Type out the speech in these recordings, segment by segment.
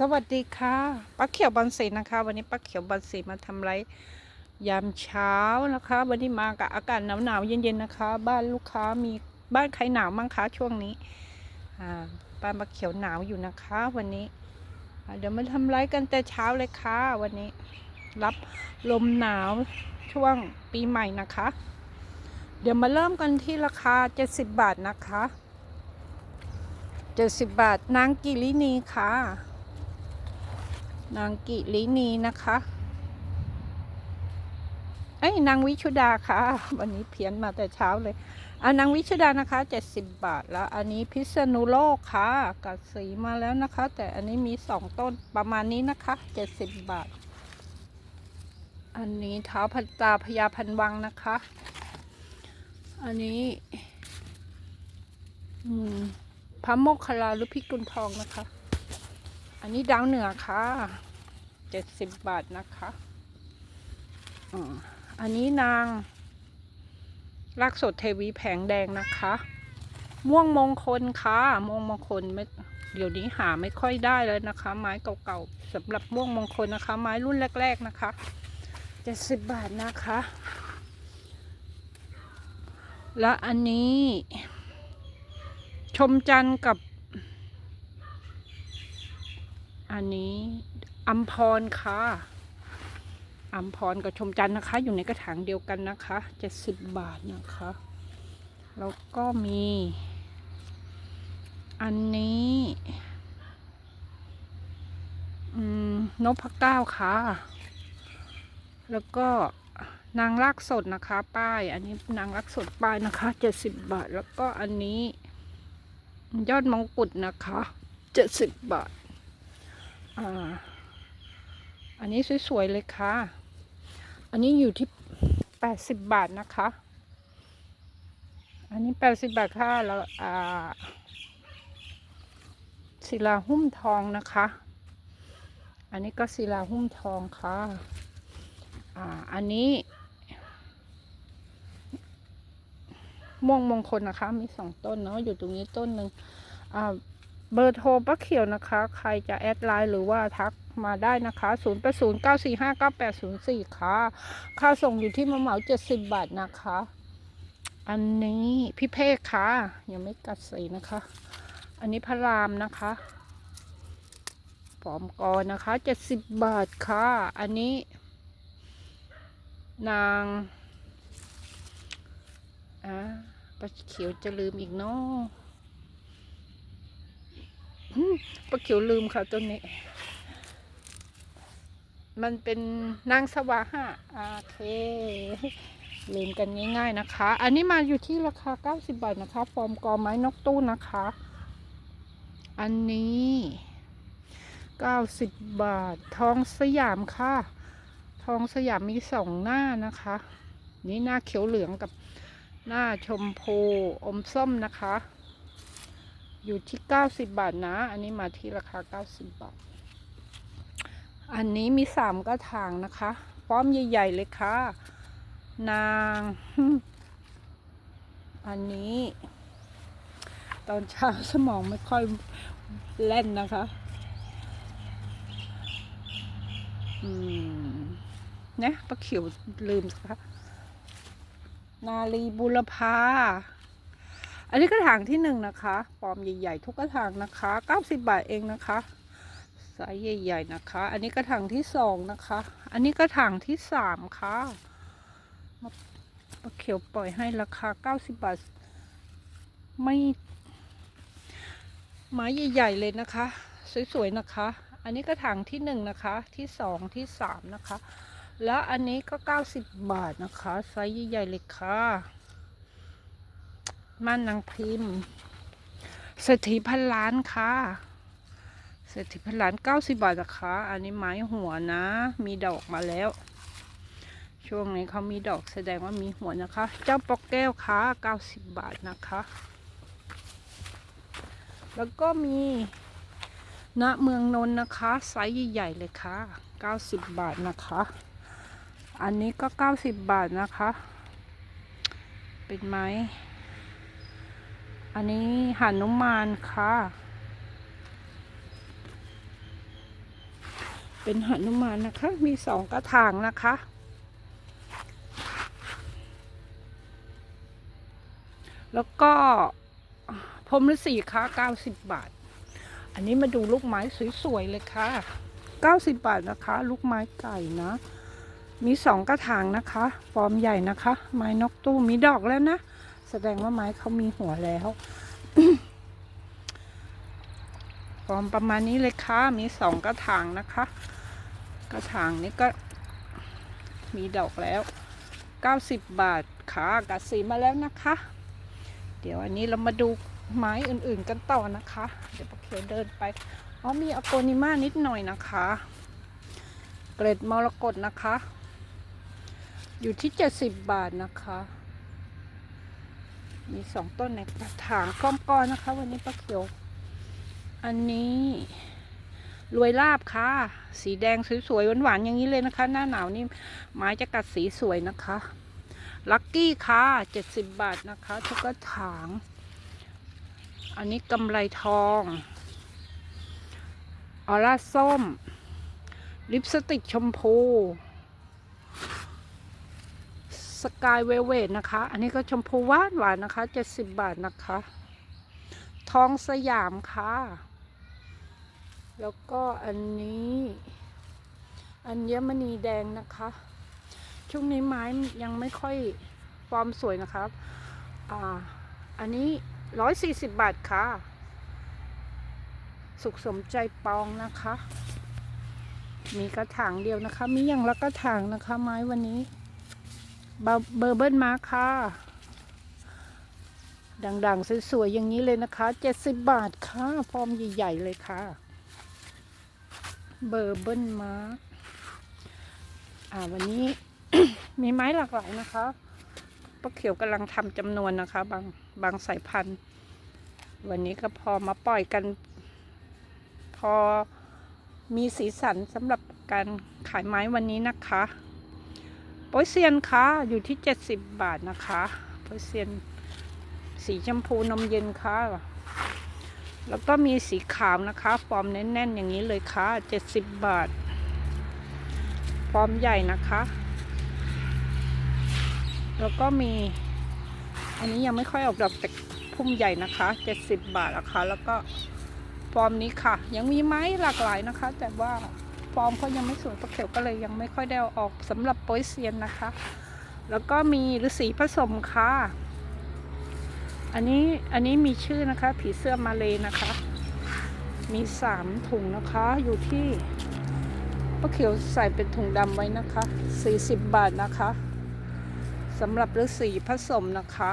สวัสดีค่ะป้าเขียวบอลสีนะคะ วันนี้ป้าเขียวบอลสีมาทำไรยามเช้านะคะ วันนี้มากับอากาศหนาวๆเย็นๆนะคะ บ้านลูกค้ามีบ้านใครหนาวมั้งคะช่วงนี้อ่าบ้านป้าเขียวหนาวอยู่นะคะ วันนี้เดี๋ยวมาทำไรกันแต่เช้าเลยค่ะ วันนี้ รับลมหนาวช่วงปีใหม่นะคะ เดี๋ยวมาเริ่มกันที่ราคา 70 บาทนะคะ 70 บาทนางกิลินีค่ะ นางกิลินีนะคะเอ้ยนางวิชุดาค่ะ วันนี้เพี้ยนมาแต่เช้าเลยอานางวิชุดานะคะเจ็ดสิบบาทแล้ว อันนี้พิษณุโลกค่ะกัดสีมาแล้วนะคะ แต่อันนี้มีสองต้นประมาณนี้นะคะเจ็ดสิบบาท อันนี้เท้าพันตาพญาพันวังนะคะ อันนี้ อืมพระโมคคัลลาหรือพิกุลทองนะคะ อันนี้ดาวเหนือค่ะเจ็ดสิบบาทนะคะอันนี้นางรักสดเทวีแผงแดงนะคะ ม่วงมงคลค่ะ ม่วงมงคลไม่เดี๋ยวนี้หาไม่ค่อยได้เลยนะคะ ไม้เก่าๆสำหรับม่วงมงคลนะคะ ไม้รุ่นแรก ๆนะคะเจ็ดสิบบาทนะคะ และอันนี้ ชมจันทร์กับ อันนี้อัมพรค่ะอัมพรกับชมจันนะคะ อยู่ในกระถางเดียวกันนะคะเจ็ดสิบบาทนะคะ แล้วก็มี อันนี้อืมนพเก้าค่ะ แล้วก็นางรักสดนะคะ ป้าย อันนี้นางรักสดป้ายนะคะเจ็ดสิบบาท แล้วก็อันนี้ ยอดมงกุฎนะคะเจ็ดสิบบาท อ่า อันนี้สวยๆเลยค่ะ อันนี้อยู่ที่แปดสิบบาทนะคะ อันนี้แปดสิบบาทค่ะ แล้วอ่าศิลาหุ้มทองนะคะ อันนี้ก็ศิลาหุ้มทองค่ะ อ่า อันนี้ม่วงมงคลนะคะ มีสองต้นเนาะ อยู่ตรงนี้ต้นหนึ่งอ่า เบอร์โทรป้าเขียวนะคะ ใครจะแอดไลน์หรือว่าทักมาได้นะคะ 0 8 0 9 4 5 9 8 0 4 ค่ะ ค่าส่งอยู่ที่มาเหมา70บาทนะคะ อันนี้พี่เพกค่ะ ยังไม่กัดสีนะคะ อันนี้พระรามนะคะปอมกอนะคะ70บาทค่ะ อันนี้ นางอ่าป้าเขียวจะลืมอีกเนาะ ป้าเขียวลืมค่ะต้นนี้ มันเป็นนางสวาหะโอเค ลืมกันง่ายๆนะคะ อันนี้มาอยู่ที่ราคา 90 บาทนะคะ ฟอร์มกอไม้นกตู้นะคะ อันนี้ 90 บาท ทองสยามค่ะ ทองสยามมีสองหน้านะคะ นี่หน้าเขียวเหลืองกับหน้าชมพูอมส้มนะคะ อยู่ที่ 90 บาทนะ อันนี้มาที่ราคา 90 บาท อันนี้มีสามกระถางนะคะป้อมใหญ่ๆเลยค่ะ นาง อันนี้ ตอนเช้าสมองไม่ค่อยเล่นนะคะ อืมนะป้าเขียวลืมค่ะนาลีบุรพา อันนี้กระถางที่หนึ่งนะคะฟอมใหญ่ๆ ทุกกระถางนะคะเก้าสิบาทเองนะคะไซส์ใหญ่ ๆ นะคะ อันนี้กระถางที่สองนะคะ อันนี้กระถางที่สามค่ะมะเขียวปล่อยให้ราคาเก้าสิบาท ไม่ไม้ใหญ่ ๆ เลยนะคะ สวย ๆ นะคะ อันนี้กระถางที่หนึ่งนะคะ ที่สองที่สามนะคะ แล้วอันนี้ก็เก้าสิบบาทนะคะ ไซส์ใหญ่ ๆ เลยค่ะ ม่านนางพิมพ์เศรษฐีพันล้านค่ะเศรษฐีพันล้านเก้าสิบบาทนะคะ อันนี้ไม้หัวนะ มีดอกมาแล้ว ช่วงนี้เขามีดอกแสดงว่ามีหัวนะคะ เจ้าปอกแก้วค่ะเก้าสิบบาทนะคะ แล้วก็มีณเมืองนนท์นะคะไซส์ใหญ่ๆเลยค่ะเก้าสิบบาทนะคะ อันนี้ก็เก้าสิบบาทนะคะ เป็นไม้ อันนี้หานุมานค่ะ เป็นหนุมานนะคะ มีสองกระถางนะคะ แล้วก็พรมฤาษีค่ะ 90 บาท อันนี้มาดูลูกไม้สวยๆเลยค่ะ 90 บาทนะคะ ลูกไม้ไก่นะ มีสองกระถางนะคะ ฟอร์มใหญ่นะคะ ไม้นกตู้มีดอกแล้วนะ แสดงว่าไม้เขามีหัวแล้วฟอร์มประมาณนี้เลยค่ะ มีสองกระถางนะคะ กระถางนี้ก็มีดอกแล้ว 90 บาทค่ะกัดสีมาแล้วนะคะ เดี๋ยวอันนี้เรามาดูไม้อื่นๆกันต่อนะคะ เดี๋ยวปะเขียวเดินไป อ๋อมีอโกนิมานิดหน่อยนะคะ เกรดมรกตนะคะ อยู่ที่ 70 บาทนะคะ มีสองต้นในกระถางก้อมก้อนนะคะ วันนี้ปะเขียว อันนี้รวยลาบค่ะ สีแดงสวยๆหวานๆอย่างนี้เลยนะคะ หน้าหนาวนี่ไม้จะกัดสีสวยนะคะ ลักกี้ค่ะ70บาทนะคะทุกกระถาง อันนี้กำไรทองออร่าส้ม ลิปสติกชมพู สกายเวเวทนะคะ อันนี้ก็ชมพูหวานหวานนะคะ70บาทนะคะ ทองสยามค่ะ แล้วก็อันนี้อัญมณีแดงนะคะ ช่วงนี้ไม้ยังไม่ค่อยฟอร์มสวยนะครับ อ่า อันนี้ร้อยสี่สิบบาทค่ะ สุขสมใจปองนะคะ มีกระถางเดียวนะคะ มีอย่างละกระถางนะคะ ไม้วันนี้ เบอร์เบอร์เบิลมาค่ะ ดังๆ สวย ๆ อย่างนี้เลยนะคะเจ็ดสิบบาทค่ะฟอร์มใหญ่ ๆ เลยค่ะ เบอร์เบิลมาอ่าวันนี้มีไม้หลากหลายนะคะป้าเขียวกำลังทำจำนวนนะคะ บางบางสายพันธุ์ วันนี้ก็พอมาปล่อยกัน พอมีสีสันสำหรับการขายไม้วันนี้นะคะ ปยเซียนค่ะอยู่ที่70บบาทนะคะโปยเซียนสีชมพูนมเย็นค่ะ แล้วก็มีสีขาวนะคะ ฟอร์มแน่นๆอย่างนี้เลยค่ะ70บบาท ฟอร์มใหญ่นะคะ แล้วก็มี อันนี้ยังไม่ค่อยออกดอกแต่พุ่มใหญ่นะคะ70บาทนะคะ แล้วก็ฟอร์มนี้ค่ะ ยังมีไม้หลากหลายนะคะ แต่ว่า ฟอร์มเขายังไม่สวยประเขียวก็เลยยังไม่ค่อยได้ออกสำหรับโปยเซียนนะคะ แล้วก็มีฤาษีผสมค่ะ อันนี้อันนี้มีชื่อนะคะ ผีเสื้อมาเลยนะคะ มีสามถุงนะคะอยู่ที่ป้าเขียวใส่เป็นถุงดำไว้นะคะ 40 บาทนะคะสำหรับฤาษีผสมนะคะ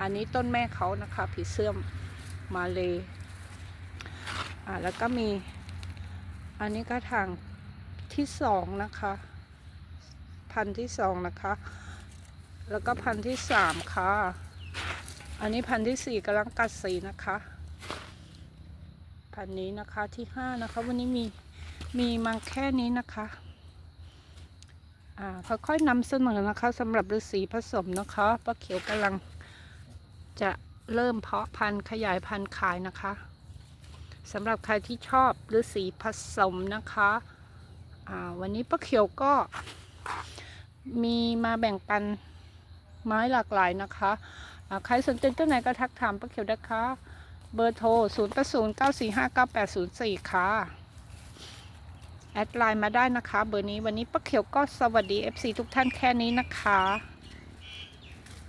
อันนี้ต้นแม่เขานะคะ ผีเสื้อมาเลยอ่าแล้วก็มี อันนี้ก็ทาง ที่สองนะคะ พันที่สองนะคะ แล้วก็พันที่สามค่ะ อันนี้พันที่สี่กำลังกัดสีนะคะ พันนี้นะคะที่ห้านะคะ วันนี้มีมีมาแค่นี้นะคะอ่าค่อยๆนำเสนอนะคะสำหรับฤาษีผสมนะคะป้าเขียวกำลังจะเริ่มเพาะพันธุ์ขยายพันธุ์ขายนะคะสำหรับใครที่ชอบฤาษีผสมนะคะ วันนี้ป้าเขียวก็มีมาแบ่งปันไม้หลากหลายนะคะใครสนใจตัวไหนก็ทักถามป้าเขียวนะคะ เบอร์โทร 0 8 0 9 4 5 9 8 0 4 ค่ะ แอดไลน์มาได้นะคะ เบอร์นี้วันนี้ป้าเขียวก็สวัสดี FC ทุกท่านแค่นี้นะคะ